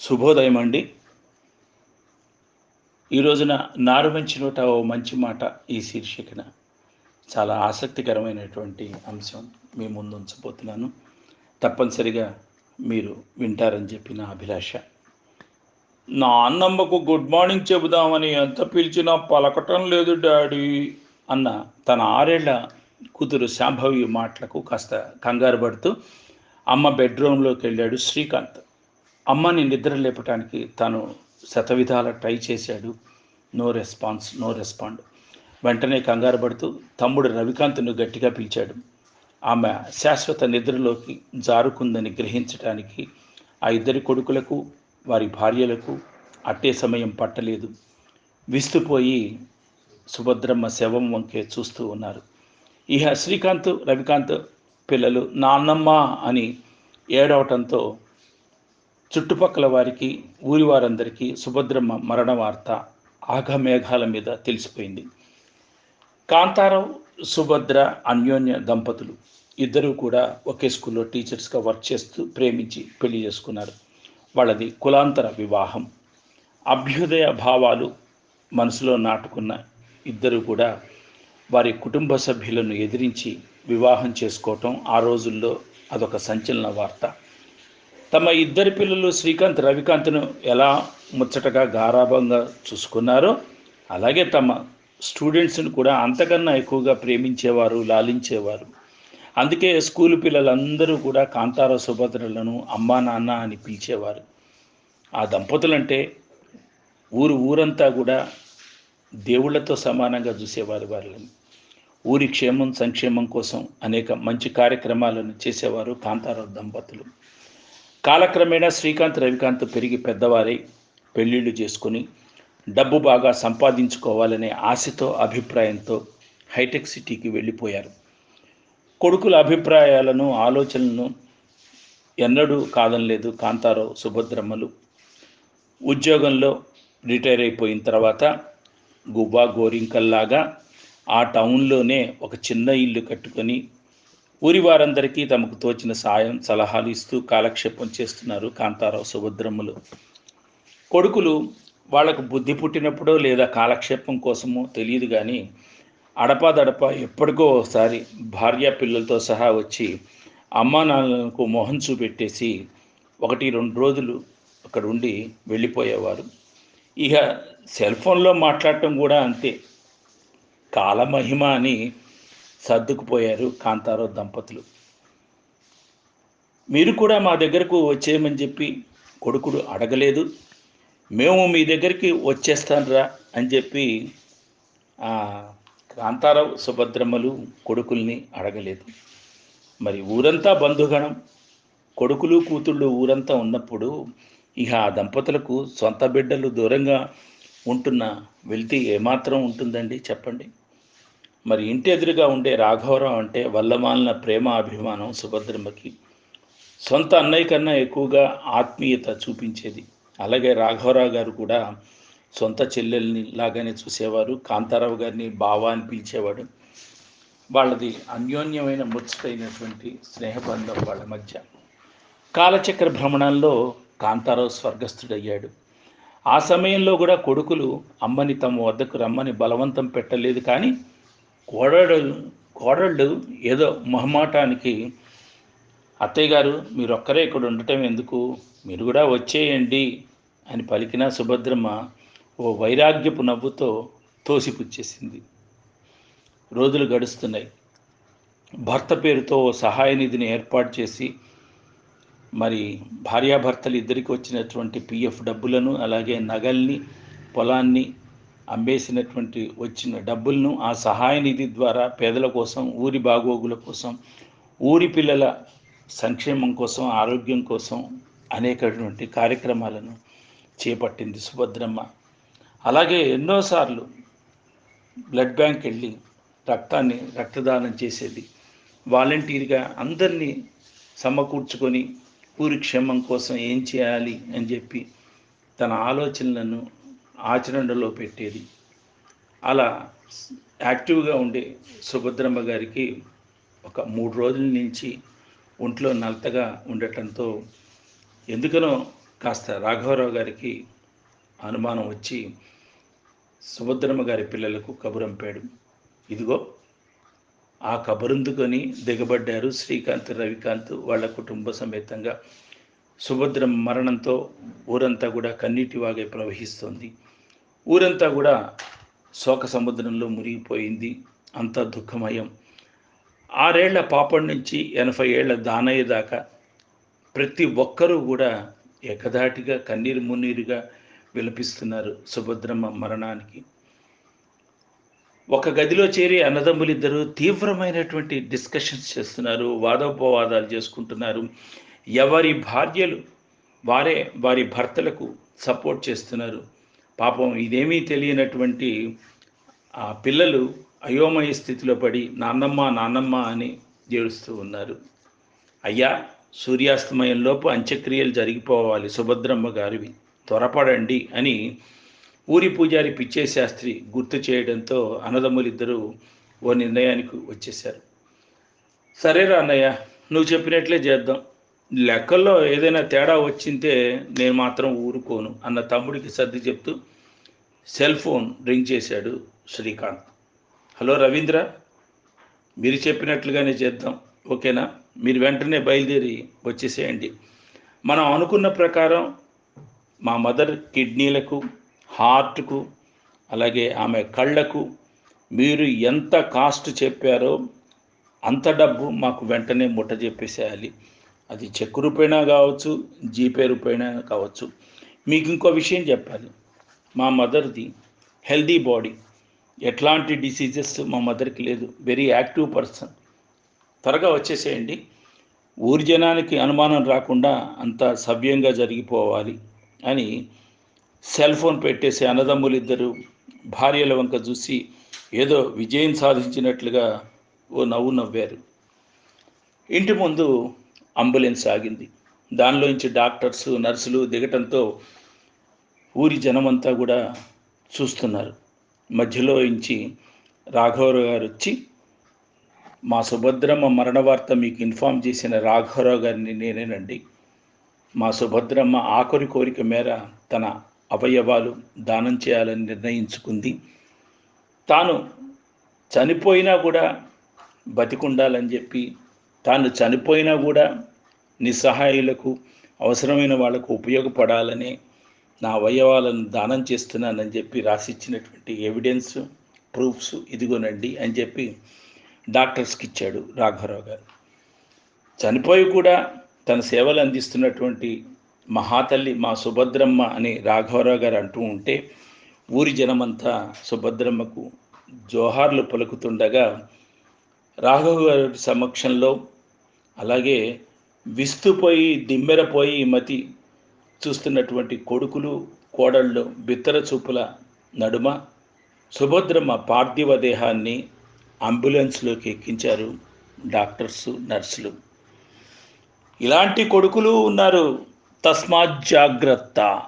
శుభోదయం అండి. ఈ రోజున నారు మంచి నోట ఓ మంచి మాట ఈ శీర్షికన. చాలా ఆసక్తికరమైనటువంటి అంశం మీ ముందు ఉంచబోతున్నాను. తప్పనిసరిగా మీరు వింటారని చెప్పి నా అభిలాష. నా అన్నమ్మకు గుడ్ మార్నింగ్ చెబుదామని ఎంత పిలిచినా పలకటం లేదు డాడీ అన్న తన ఆరేళ్ళ కూతురు శాంభవి మాటలకు కాస్త కంగారు పడుతూ అమ్మ బెడ్రూమ్లోకి వెళ్ళాడు శ్రీకాంత్. అమ్మని నిద్ర లేపటానికి తాను శతవిధాల ట్రై చేశాడు. No response no respond. వెంటనే కంగారు పడుతూ తమ్ముడు రవికాంత్ను గట్టిగా పిలిచాడు. ఆమె శాశ్వత నిద్రలోకి జారుకుందని గ్రహించటానికి ఆ ఇద్దరి కొడుకులకు వారి భార్యలకు అట్టే సమయం పట్టలేదు. విస్తుపోయి సుభద్రమ్మ శవం వంకే చూస్తూ ఉన్నారు. ఇహ శ్రీకాంత్ రవికాంత్ పిల్లలు నాన్నమ్మ అని ఏడవటంతో చుట్టుపక్కల వారికి ఊరి వారందరికీ సుభద్రమ్మ మరణ వార్త ఆఘమేఘాల మీద తెలిసిపోయింది. కాంతారావు సుభద్ర అన్యోన్య దంపతులు ఇద్దరూ కూడా ఒకే స్కూల్లో టీచర్స్గా వర్క్ చేస్తూ ప్రేమించి పెళ్ళి చేసుకున్నారు. వాళ్ళది కులాంతర వివాహం. అభ్యుదయ భావాలు మనసులో నాటుకున్న ఇద్దరు కూడా వారి కుటుంబ సభ్యులను ఎదిరించి వివాహం చేసుకోవటం ఆ రోజుల్లో అదొక సంచలన వార్త. తమ ఇద్దరి పిల్లలు శ్రీకాంత్ రవికాంత్ను ఎలా ముచ్చటగా గారాభంగా చూసుకున్నారో అలాగే తమ స్టూడెంట్స్ని కూడా అంతకన్నా ఎక్కువగా ప్రేమించేవారు లాలించేవారు. అందుకే స్కూల్ పిల్లలందరూ కూడా కాంతార సుభద్రలను అమ్మా నాన్న అని పిలిచేవారు. ఆ దంపతులంటే ఊరు ఊరంతా కూడా దేవుళ్ళతో సమానంగా చూసేవారు వాళ్ళని ఊరి క్షేమం సంక్షేమం కోసం అనేక మంచి కార్యక్రమాలను చేసేవారు కాంతారావు దంపతులు. కాలక్రమేణా శ్రీకాంత్ రవికాంత్ పెరిగి పెద్దవారై పెళ్ళిళ్ళు చేసుకుని డబ్బు బాగా సంపాదించుకోవాలనే ఆశతో అభిప్రాయంతో హైటెక్ సిటీకి వెళ్ళిపోయారు. కొడుకుల అభిప్రాయాలను ఆలోచనలను ఎన్నడూ కాదనలేదు కాంతారావు సుభద్రమ్మలు. ఉద్యోగంలో రిటైర్ అయిపోయిన తర్వాత గువ్వా గోరింకల్లాగా ఆ టౌన్లోనే ఒక చిన్న ఇల్లు కట్టుకొని ఊరి వారందరికీ తమకు తోచిన సాయం సలహాలు ఇస్తూ కాలక్షేపం చేస్తున్నారు కాంతారావు సుభద్రమ్మలు. కొడుకులు వాళ్ళకు బుద్ధి పుట్టినప్పుడో లేదా కాలక్షేపం కోసమో తెలియదు కానీ అడపాదడప ఎప్పటికో ఒకసారి భార్య పిల్లలతో సహా వచ్చి అమ్మా నాన్నలకు మొహం చూపెట్టేసి ఒకటి రెండు రోజులు అక్కడ ఉండి వెళ్ళిపోయేవారు. ఇక సెల్ ఫోన్లో మాట్లాడటం కూడా అంతే. కాలమహిమ అని సర్దుకుపోయారు కాంతారావు దంపతులు. మీరు కూడా మా దగ్గరకు వచ్చేయమని చెప్పి కొడుకుడు అడగలేదు. మేము మీ దగ్గరికి వచ్చేస్తానరా అని చెప్పి కాంతారావు సుభద్రమ్మలు కొడుకుల్ని అడగలేదు. మరి ఊరంతా బంధుగణం. కొడుకులు కూతుళ్ళు ఊరంతా ఉన్నప్పుడు ఇక ఆ దంపతులకు సొంత బిడ్డలు దూరంగా ఉంటున్న వెళ్తే ఏమాత్రం ఉంటుందండి చెప్పండి? మరి ఇంటి ఎదురుగా ఉండే రాఘవరావు అంటే వల్లమాలిన ప్రేమ అభిమానం సుభద్రమ్మకి. సొంత అన్నయ్య కన్నా ఎక్కువగా ఆత్మీయత చూపించేది. అలాగే రాఘవరావు గారు కూడా సొంత చెల్లెల్ని లాగానే చూసేవారు. కాంతారావు గారిని బావా అని పిలిచేవాడు. వాళ్ళది అన్యోన్యమైన ముచ్చటైనటువంటి స్నేహబంధం వాళ్ళ మధ్య. కాలచక్ర భ్రమణంలో కాంతారావు స్వర్గస్థుడయ్యాడు. ఆ సమయంలో కూడా కొడుకులు అమ్మని తమ వద్దకు రమ్మని బలవంతం పెట్టలేదు కానీ కోడడు కోడళ్ళు ఏదో మొహమాటానికి అత్తయ్య గారు మీరు ఒక్కరే ఇక్కడ ఉండటం ఎందుకు? మీరు కూడా వచ్చేయండి అని పలికిన సుభద్రమ్మ ఓ వైరాగ్యపు నవ్వుతో తోసిపుచ్చేసింది. రోజులు గడుస్తున్నాయి. భర్త పేరుతో సహాయ నిధిని ఏర్పాటు చేసి మరి భార్యాభర్తలు ఇద్దరికి వచ్చినటువంటి పిఎఫ్ డబ్బులను అలాగే నగల్ని పొలాన్ని అమ్మేసినటువంటి వచ్చిన డబ్బులను ఆ సహాయ నిధి ద్వారా పేదల కోసం ఊరి బాగోగుల కోసం ఊరి పిల్లల సంక్షేమం కోసం ఆరోగ్యం కోసం అనేకటువంటి కార్యక్రమాలను చేపట్టింది సుభద్రమ్మ. అలాగే ఎన్నోసార్లు బ్లడ్ బ్యాంక్ వెళ్ళి రక్తాన్ని రక్తదానం చేసేది. వాలంటీర్గా అందరినీ సమకూర్చుకొని ఊరి క్షేమం కోసం ఏం చేయాలి అని చెప్పి తన ఆలోచనలను ఆచరణలో పెట్టేది. అలా యాక్టివ్గా ఉండే సుభద్రమ్మ గారికి ఒక మూడు రోజుల నుంచి ఒంట్లో నలతగా ఉండటంతో ఎందుకనో కాస్త రాఘవరావు గారికి అనుమానం వచ్చి సుభద్రమ్మ గారి పిల్లలకు కబురంపాడు ఇదిగో ఆ కబురుందుకొని దిగబడ్డారు శ్రీకాంత్ రవికాంత్ వాళ్ళ కుటుంబ సమేతంగా. సుభద్రమ్మ మరణంతో ఊరంతా కూడా కన్నీటి వాగే ప్రవహిస్తోంది. ఊరంతా కూడా శోక సముద్రంలో మునిగిపోయింది. అంతా దుఃఖమయం. ఆరేళ్ళ పాపం నుంచి ఎనభై ఏళ్ళ దానయ్య దాకా ప్రతి ఒక్కరూ కూడా ఎకధాటిగా కన్నీరు మున్నీరుగా విలపిస్తున్నారు సుభద్రమ్మ మరణానికి. ఒక గదిలో చేరి అన్నదమ్ములిద్దరూ తీవ్రమైనటువంటి డిస్కషన్స్ చేస్తున్నారు వాదోపవాదాలు చేసుకుంటున్నారు. ఎవరి భార్యలు వారే వారి భర్తలకు సపోర్ట్ చేస్తున్నారు. పాపం ఇదేమీ తెలియనటువంటి ఆ పిల్లలు అయోమయ స్థితిలో పడి నాన్నమ్మ నాన్నమ్మ అని ఏడుస్తూ ఉన్నారు. అయ్యా సూర్యాస్తమయంలోపు అంత్యక్రియలు జరిగిపోవాలి సుభద్రమ్మ గారివి త్వరపడండి అని ఊరి పూజారి పిచ్చే శాస్త్రి గుర్తు చేయడంతో అన్నదమ్ములిద్దరూ ఓ నిర్ణయానికి వచ్చేశారు. సరేరా అన్నయ్య నువ్వు చెప్పినట్లే చేద్దాం. లెక్కల్లో ఏదైనా తేడా వచ్చింటే నేను మాత్రం ఊరుకోను అన్న తమ్ముడికి సర్ది చెప్తూ సెల్ ఫోన్ రింగ్ చేశాడు శ్రీకాంత్. హలో రవీంద్ర మీరు చెప్పినట్లుగానే చేద్దాం ఓకేనా? మీరు వెంటనే బయలుదేరి వచ్చేసేయండి. మనం అనుకున్న ప్రకారం మా మదర్ కిడ్నీలకు హార్ట్కు అలాగే ఆమె కళ్ళకు మీరు ఎంత కాస్ట్ చెప్పారో అంత డబ్బు మాకు వెంటనే ముట్ట చెప్పేసేయాలి అది చెక్ రూపేణా కావచ్చు జీపే రూపైనా కావచ్చు. మీకు ఇంకో విషయం చెప్పాలి. మా మదర్ది హెల్దీ బాడీ. ఎట్లాంటి డిసీజెస్ మా మదర్కి లేదు. Very active person. త్వరగా వచ్చేసేయండి. ఊరి జనానికి అనుమానం రాకుండా అంత సవ్యంగా జరిగిపోవాలి అని సెల్ ఫోన్ పెట్టేసి అన్నదమ్ములు ఇద్దరు భార్యల వంక చూసి ఏదో విజయం సాధించినట్లుగా ఓ నవ్వు నవ్వారు. ఇంటి ముందు అంబులెన్స్ ఆగింది. దానిలోంచి డాక్టర్స్ నర్సులు దిగటంతో ఊరి జనమంతా కూడా చూస్తున్నారు. మధ్యలో ఇంచి రాఘవరావు గారు వచ్చి మా సుభద్రమ్మ మరణ వార్త మీకు ఇన్ఫామ్ చేసిన రాఘవరావు గారిని నేనేనండి. మా సుభద్రమ్మ ఆఖరి కోరిక మేర తన అవయవాలు దానం చేయాలని నిర్ణయించుకుంది. తాను చనిపోయినా కూడా బతికుండాలని చెప్పి తాను చనిపోయినా కూడా నిస్సహాయులకు అవసరమైన వాళ్ళకు ఉపయోగపడాలని నా అవయవాలను దానం చేస్తున్నానని చెప్పి రాసిచ్చినటువంటి ఎవిడెన్స్ ప్రూఫ్స్ ఇదిగోనండి అని చెప్పి డాక్టర్స్కి ఇచ్చాడు రాఘవరావు గారు. చనిపోయి కూడా తన సేవలు అందిస్తున్నటువంటి మహాతల్లి మా సుభద్రమ్మ అని రాఘవరావు గారు అంటూ ఉంటే ఊరి జనమంతా సుభద్రమ్మకు జోహార్లు పలుకుతుండగా రాఘవ గారి సమక్షంలో అలాగే విస్తుపోయి దిమ్మెరపోయి మతి చూస్తున్నటువంటి కొడుకులు కోడళ్ళు బిత్తర చూపుల నడుమ సుభద్రమ్మ పార్థివ దేహాన్ని అంబులెన్స్లోకి ఎక్కించారు డాక్టర్స్ నర్సులు. ఇలాంటి కొడుకులు ఉన్నారు తస్మాత్ జాగ్రత్త